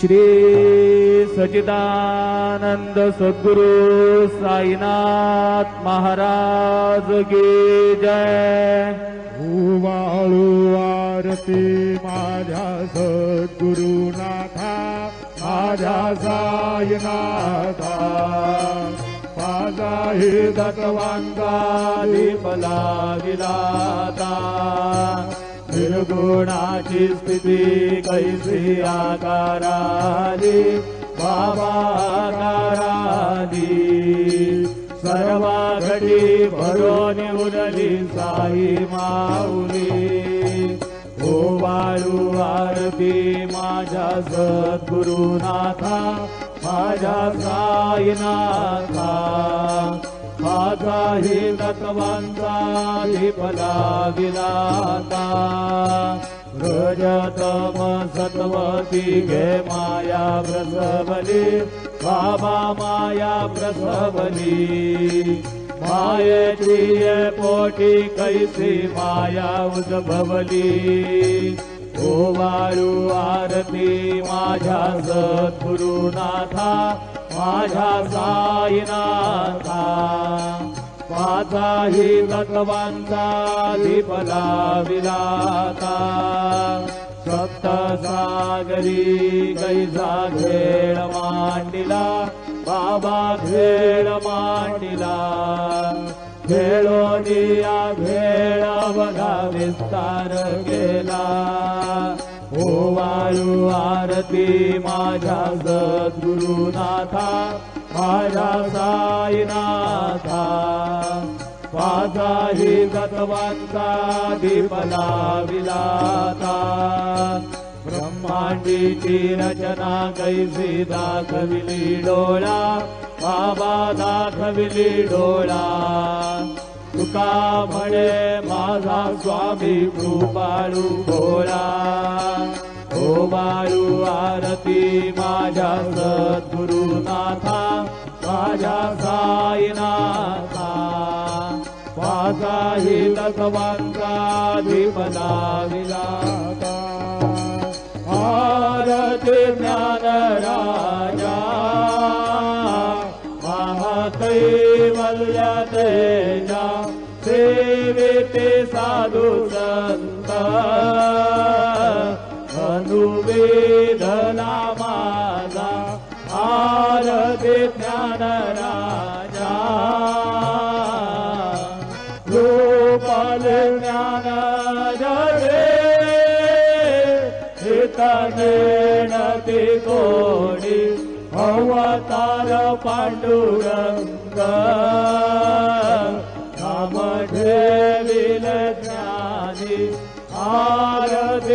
श्री सचिदानंद सद्गुरु साईनाथ महाराज की जय। वाळू आरती माझ्या सद्गुरुनाथा माझ्या साईनाथा। माझा हे दत्तवांगा दीपला विलाता निर्गुणाची स्थिती कैसी आकाराली? बाबाकाराली सर्वा घडी उरली साई माऊली. हो वाळू आरती माझ्या सद्गुरुनाथा माझ्या साईनाथा. विलाता रजतम सत्वती घे माया प्रसवली बाबा माया प्रसवली। मायेची पोटी कैसी माया उद्भवली। ओ वाळू आरती माझ्या सद्गुरुनाथा माझ्या साईनाथा माझाही तत्वांचा दिपला विलाता. सप्तसागरी कैसा घेण मांडिला बाबा घेण मांडिला. खेळोनिया घेडा बघा विस्तार केला. ओ वाळू आरती माझ्या सद्गुरुनाथा माझ्या साईनाथा। माझा ही तत्वांचा दीपला विलाता। ब्रह्मांडीची रचना कैसी दाखविली डोळा बाबा दाखविली डोळा तुका म्हणे माझा स्वामी भोळा ओ बाळू आरती माझ्या साईनाथा। माझा ही तत्वांचा दीपला विलाता आरती ज्ञान माझा आरती ज्ञान राजा गोपाल ज्ञान कोणी अवतार पांडुरंग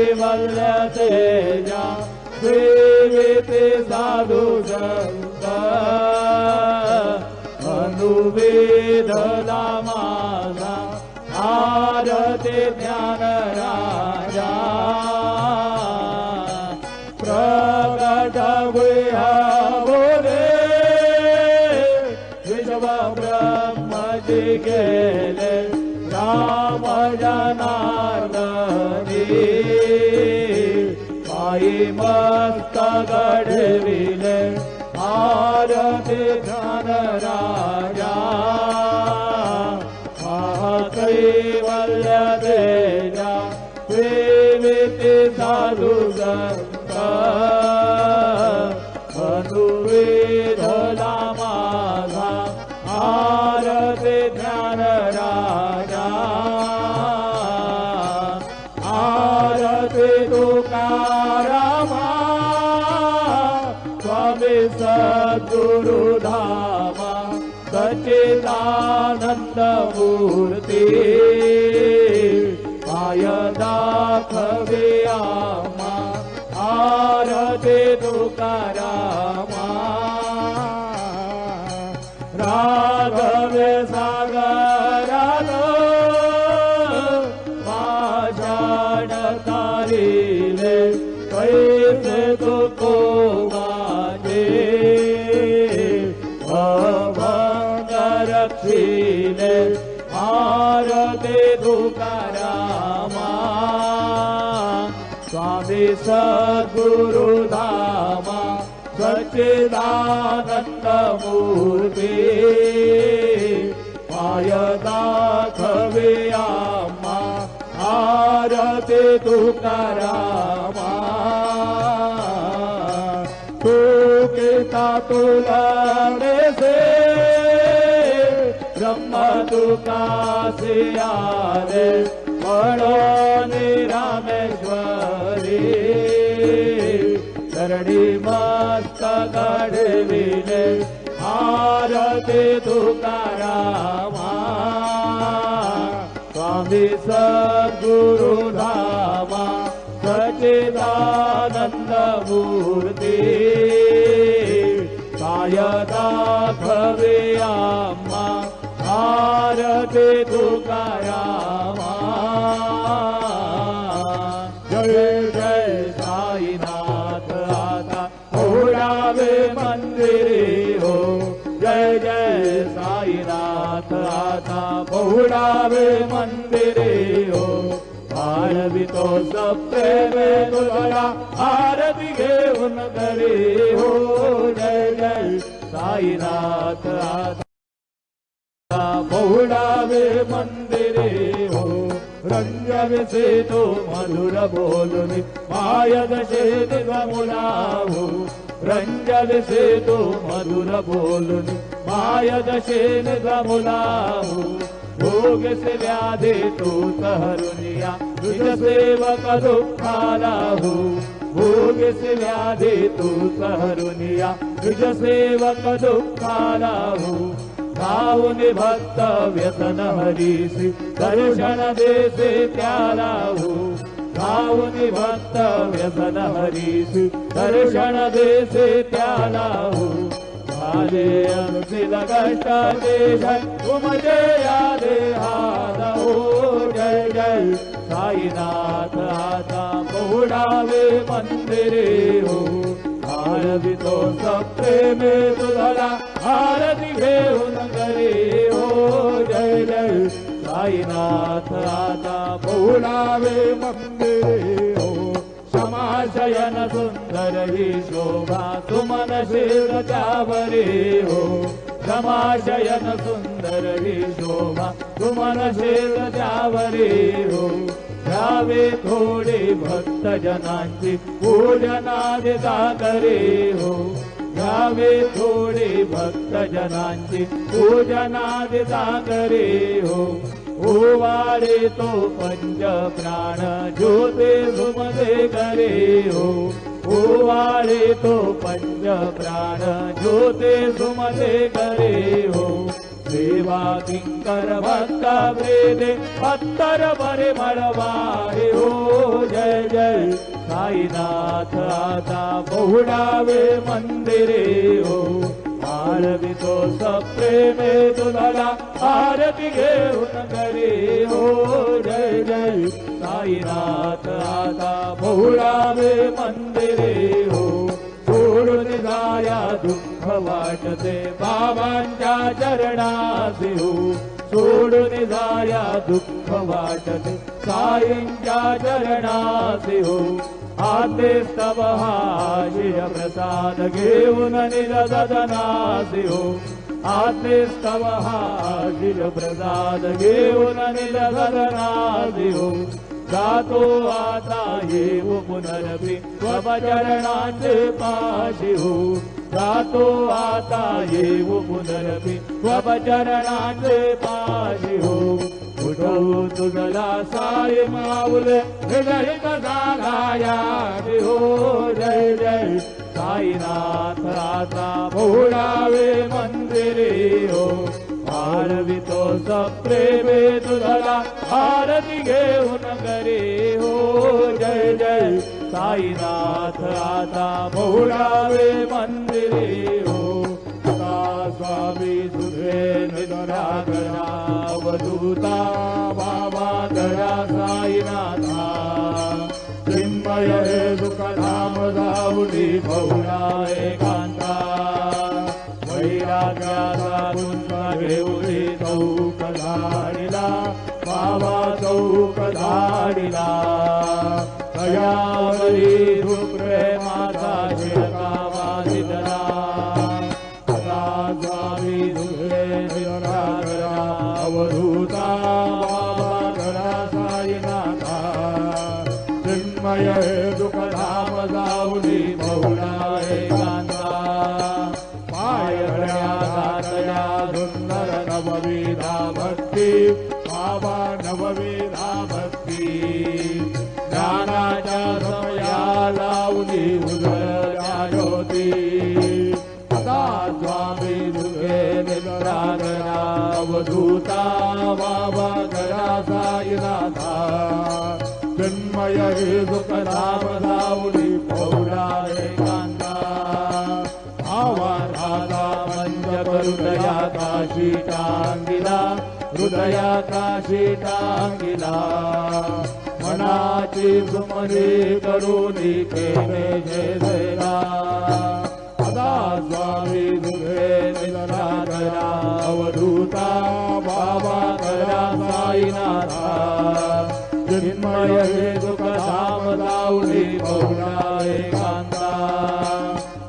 तेजा सेविते साधु संत। अनुवेदला माझा आरती ज्ञान घडविले आरती ध्यान राजा। महाकैवल्य देजा सेविते साधु संत। अनुवेदला माझा आरती ध्यान राजा। आरती तुका पाय दाखवे आमा आरते तुकारामा राघव सागरात माझ्याण तारिले कैसे तुको रक्षिले तुकारामा स्वामी सद्गुरुधामा सच्चिदानन्दमूर्ति पाय आम्हा आरते तुकारामा तू केता तुला चरणी मस्त घडविले आरते तुकारामा स्वामी सद्गुरुधामा सच्चिदानंद मूर्ती। काय से तुकारामा जय जय साईनाथ आता घोड़ा में मंदिर हो, जय जय साईनाथ आता घोड़ा में मंदिर हो आर भी तो सबसे में तुझा भी घेवन करे हो। जय जय साईनाथ आता बहुडावे मंदिरे हो रंजविसे तो मधुर बोलुनि मायद शेत गमुलाहो रंजविसे तो मधुर बोलुनि मायद शेन गमुलाहो भोग से व्याधे तो तहरुनिया तुझ सेवक दुखालाहो भोग से व्याधे तो तहरुनिया तुझ सेवक दुखालाहो खाऊ भक्त व्यसन हरीसी दर्शन देसे प्यारा हो खाऊ निभक्त व्यसन हरीसी दर्शन देसे प्यारा हो आले अनुशील कष्टाले जय तुमजे आले हाद हो जय जय, साईनाथ, आता बहुडावे मंदिरे हो। आरवितो सप्रेमे तुझला आरती घेऊन करे हो जय जय साईनाथ आता बहुलावे मंदिरे हो समाशयन सुंदर ही शोभा शिर त्यावरे हो समाशयन सुंदर ही शोभा सुमन शिर त्यावरे हो थोडे भक्त जनांची पूजनादि सागरे हो। घ्यावे थोडे भक्त जनांची पूजनादि सागरे हो। ओवारे तो पंच प्राण, ज्योते सुमदे करे हो। ओवारे तो पंच प्राण, ज्योते सुमदे करे हो। सेवा किंकर भक्त वेदे पत्तर बरे मळवारे हो जय जय साईनाथ आता बहुडावे मंदिरे हो आरवितो सप्रेमे तुझला आरती घेऊन करे हो जय जय साईनाथ आता बहुडावे मंदिरे हो सोडून जाया दुःख वाटते बाबांच्या चरणासी हो सोडून जाया दुःख वाटते साईंच्या चरणासी हो आते स्तव शिय प्रसाद घेऊन निरदनासी हो आते स्तव शिय प्रसाद घेऊन निरदनासी हो जातो आता येऊ पुनरपी स्वचरणाचे पाशी हो पुनरपी स्वचरणाचे पाशी हो। हृदय कदाया हो। जय जय। साईनाथ आता बहुळावे मंदिरे हो। आरवितो सप्रेमे करे हो साईनाथ आता बहुळावे मंदिरे हो. आता स्वामी सुधे निरागरा अवधूता बाबा दया साईनाथा. चिन्मय हे सुखधाम जाऊनी बहुळा एकांता वैराग्याचा कुंज घेऊली चौक धाडिला बाबा चौक धाडिला. वरयावरी प्रेमाचा शिरकावा सिद्धरा सदा स्वामी दुखे निराधरा अवधूता बाबा धरा साईनाथा चिन्मय दुःखधाम जाऊनी चिन्मय हे दुखलाभ धावली पौरारे कांदा. भावा धागा पंच हृदया काशी टांगिला हृदया काशी टांगिला. मनाची सुमनी करून केले जय जयला. सदा स्वामी दुघे निधना करा अवधूता बाबा चिन्मय हे दुःखधाम लावली बहुळा एकांता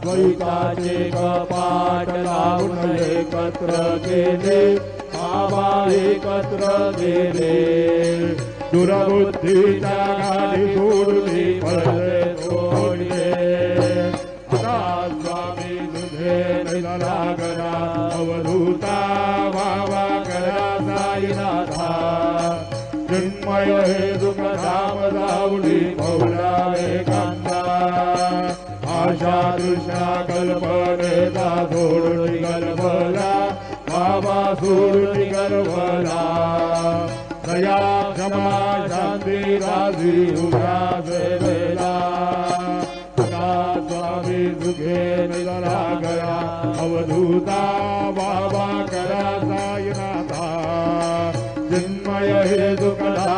द्वैताचे कपाट लावून एकत्र गेले बाबा एकत्र गेले. दुरबुद्धीच्या गाडी सोडली पडले माऊली पौरावे कांदा आशा कृष्णा कल्पनेचा सोडून गर्भला बाबा सोडून गर्भला दया क्षमा शांती राजी उदासेला स्वामी दुखे निला गया अवधूता बाबा करा सायनाथा जन्मय हे दुखला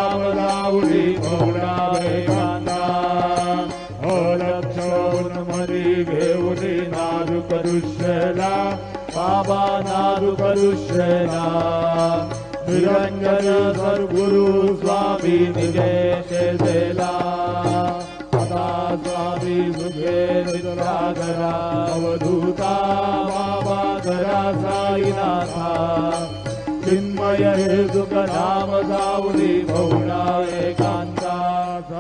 बाबा नारु करुषला निरंजन सद्गुरु स्वामी निजेश देला सदा स्वामी सुखे अवधूता बाबा धरा साईनाथा। चिन्मय सुख नाम सावली भवना एका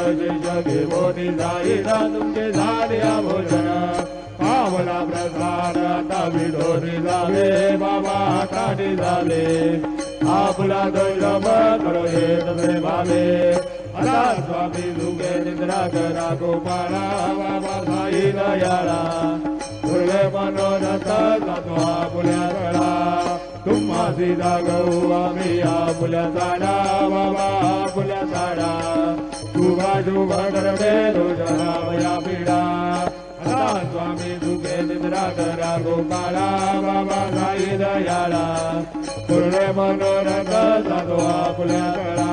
निबंध जे जगे होळी राईन तुमचे झाले भोजन पावला प्रसाद आता विधोनी झाले बाबा हाताने झाले आपला दैरम करो येत प्रेमाले अला स्वामी दुगे निद्रा करा गोपाळा बाबा साई दयाळा पूर्वे मनोरथ जातो आपुल्या गळा तुम्हा सीधा गहू आम्ही आपल्या झाडा बाबा आपल्या झाडा अला स्वामी दुगे निद्रा करा गोपाळा बाबा साई दयाळा पूर्णे मनोरथ जातो आपल्या कळा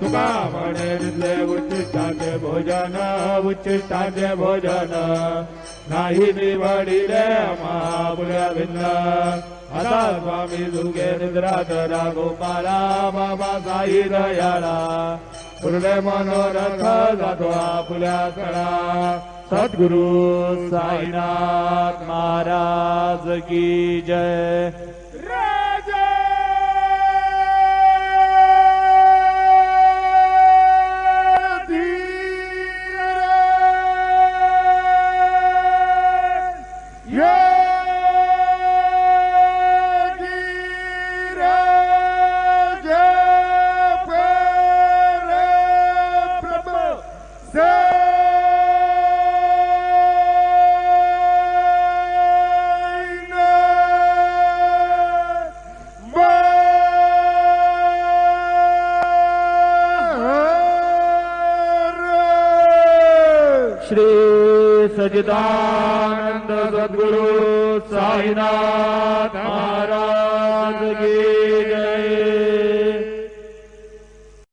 तुका म्हणे दिसले उच्चिष्टाचे भोजन उच्चिष्टाचे भोजन आता स्वामी दुगे निद्रा तरा गोपाला बाबा साई दयाळा पुरले मनोरथ जातो आपुल्या सडा सद्गुरु साईनाथ महाराज की जय David.